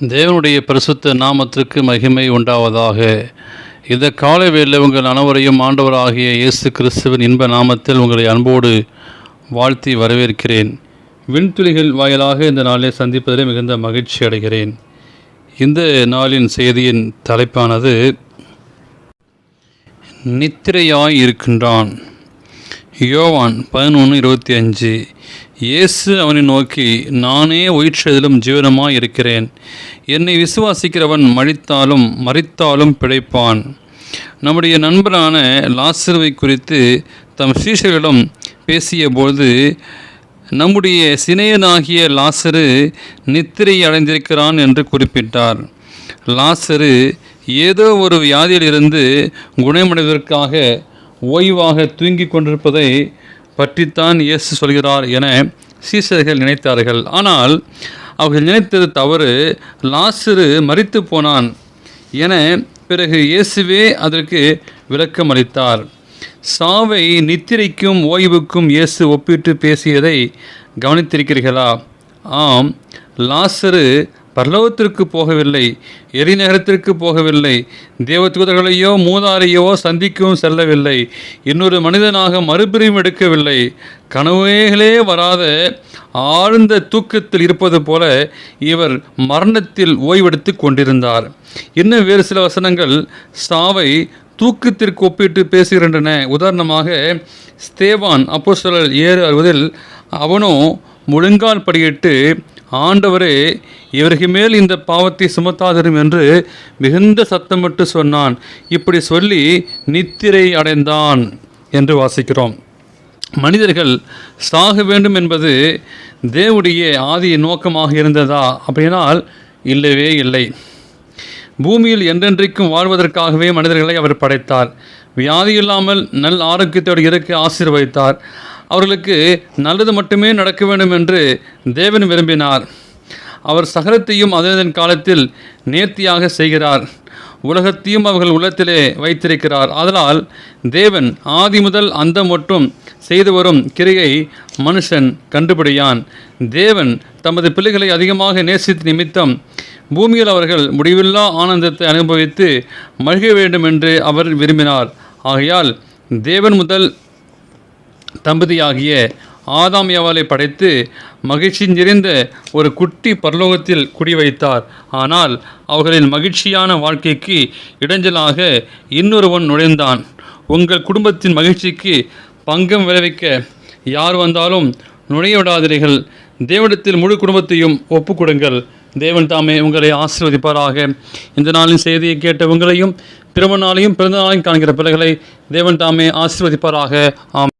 தேவனுடைய பரிசுத்த நாமத்திற்கு மகிமை உண்டாவதாக. இந்த காலை வேளையில் உங்கள் அனைவரையும் ஆண்டவராகிய இயேசு கிறிஸ்துவின் இன்ப நாமத்தில் உங்களை அன்போடு வாழ்த்தி வரவேற்கிறேன். விண்துளிகள் வாயிலாக இந்த நாளை சந்திப்பதிலே மிகுந்த மகிழ்ச்சி அடைகிறேன். இந்த நாளின் செய்தியின் தலைப்பானது நித்திரையாய் இருக்கின்றான். யோவான் பதினொன்று இருபத்தி அஞ்சு இயேசு அவனை நோக்கி நானே உயிர்ச்செதிலும் ஜீவனமாக இருக்கிறேன் என்னை விசுவாசிக்கிறவன் மழித்தாலும் மறித்தாலும் பிழைப்பான். நம்முடைய நண்பரான லாசருவை குறித்து தம் சீஷர்களிடம் பேசியபோது நம்முடைய சினையனாகிய லாசரு நித்திரை அடைந்திருக்கிறான் என்று குறிப்பிட்டார். லாசரு ஏதோ ஒரு வியாதியிலிருந்து குணமடைவதற்காக ஓய்வாக தூங்கிக் கொண்டிருப்பதை பற்றித்தான் இயேசு சொல்கிறார் என சீசர்கள் நினைத்தார்கள். ஆனால் அவர்கள் நினைத்தது தவறு. லாசரு மறித்து போனான் என பிறகு இயேசுவே அதற்கு விளக்கம் அளித்தார். சாவை நித்திரைக்கும் ஓய்வுக்கும் இயேசு ஒப்பிட்டு பேசியதை கவனித்திருக்கிறீர்களா? ஆம் லாசரு பரலோகத்திற்கு போகவில்லை எரிநகரத்திற்கு போகவில்லை தேவதூதர்களையோ மூதாரையோ சந்திக்கவும் செல்லவில்லை இன்னொரு மனிதனாக மறுபிரிவும் எடுக்கவில்லை. கனவுகளே வராத ஆழ்ந்த தூக்கத்தில் இருப்பது போல இவர் மரணத்தில் ஓய்வெடுத்து கொண்டிருந்தார். இன்னும் வேறு சில வசனங்கள் சாவை தூக்கத்திற்கு ஒப்பிட்டு பேசுகின்றன. உதாரணமாக ஸ்தேவான் அப்போஸ்தலர் ஏறு அறுவதில் அவனும் முழுங்கால் படியிட்டு ஆண்டவரே இவருக்கு மேல் இந்த பாவத்தை சுமத்தாதிரும் என்று மிகுந்த சத்தமிட்டு சொன்னான். இப்படி சொல்லி நித்திரை அடைந்தான் என்று வாசிக்கிறோம். மனிதர்கள் சாக வேண்டும் என்பது தேவனுடைய ஆதி நோக்கமாக இருந்ததா? அப்படினால் இல்லவே இல்லை. பூமியில் என்றென்றைக்கும் வாழ்வதற்காகவே மனிதர்களை அவர் படைத்தார். வியாதி இல்லாமல் நல் ஆரோக்கியத்தோடு இருக்க ஆசீர்வதித்தார். அவர்களுக்கு நல்லது மட்டுமே நடக்க வேண்டும் என்று தேவன் விரும்பினார். அவர் சகலத்தையும் அதன் காலத்தில் நேர்த்தியாக செய்கிறார். உலகத்தையும் அவர்கள் உள்ளத்திலே வைத்திருக்கிறார். அதனால் தேவன் ஆதி முதல் அந்த மட்டும் செய்து வரும் கிரியை மனுஷன் கண்டுபிடியான். தேவன் தமது பிள்ளைகளை அதிகமாக நேசித்த நிமித்தம் பூமியில் அவர்கள் முடிவில்லா ஆனந்தத்தை அனுபவித்து மகிழ வேண்டும் என்று அவர் விரும்பினார். ஆகையால் தேவன் முதல் தம்பதியாகிய ஆதாம் யவாலை படைத்து மகிழ்ச்சி நிறைந்த ஒரு குட்டி பரலோகத்தில் குடி வைத்தார் ஆனால் அவர்களின் மகிழ்ச்சியான வாழ்க்கைக்கு இடைஞ்சலாக இன்னொருவன் நுழைந்தான். உங்கள் குடும்பத்தின் மகிழ்ச்சிக்கு பங்கம் விளைவிக்க யார் வந்தாலும் நுழைய விடாதீர்கள் தேவனிடத்தில் முழு குடும்பத்தையும் ஒப்புக்கொடுங்கள். தேவன் தாமே உங்களை ஆசீர்வதிப்பாராக. இந்த நாளின் செய்தியை கேட்ட உங்களையும் பிறந்த நாளையும் பிறந்த நாளையும் காண்கிற பிள்ளைகளை தேவன் தாமே ஆசீர்வதிப்பாராக. ஆம்